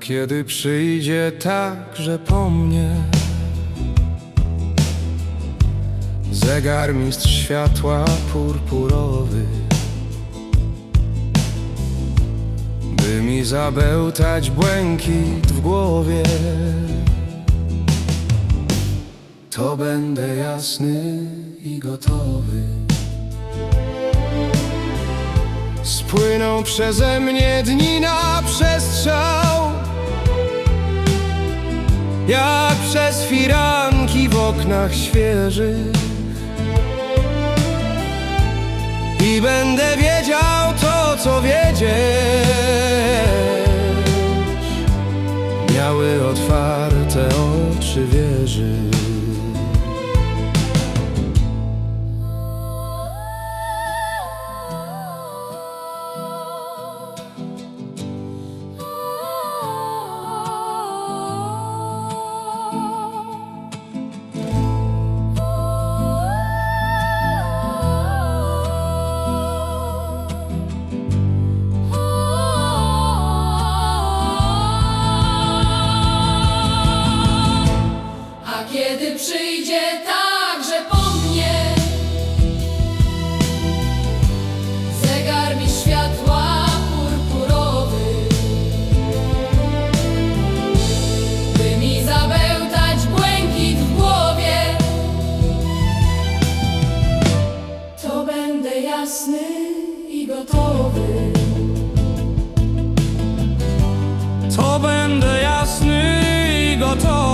kiedy przyjdzie tak, że po mnie Zegarmistrz światła purpurowy By mi zabełtać błękit w głowie To będę jasny i gotowy. Spłyną przeze mnie dni na przestrzał Jak przez firanki w oknach świeżych I będę wiedział to, co wiedzieć gotowy. To będę jasny i gotowy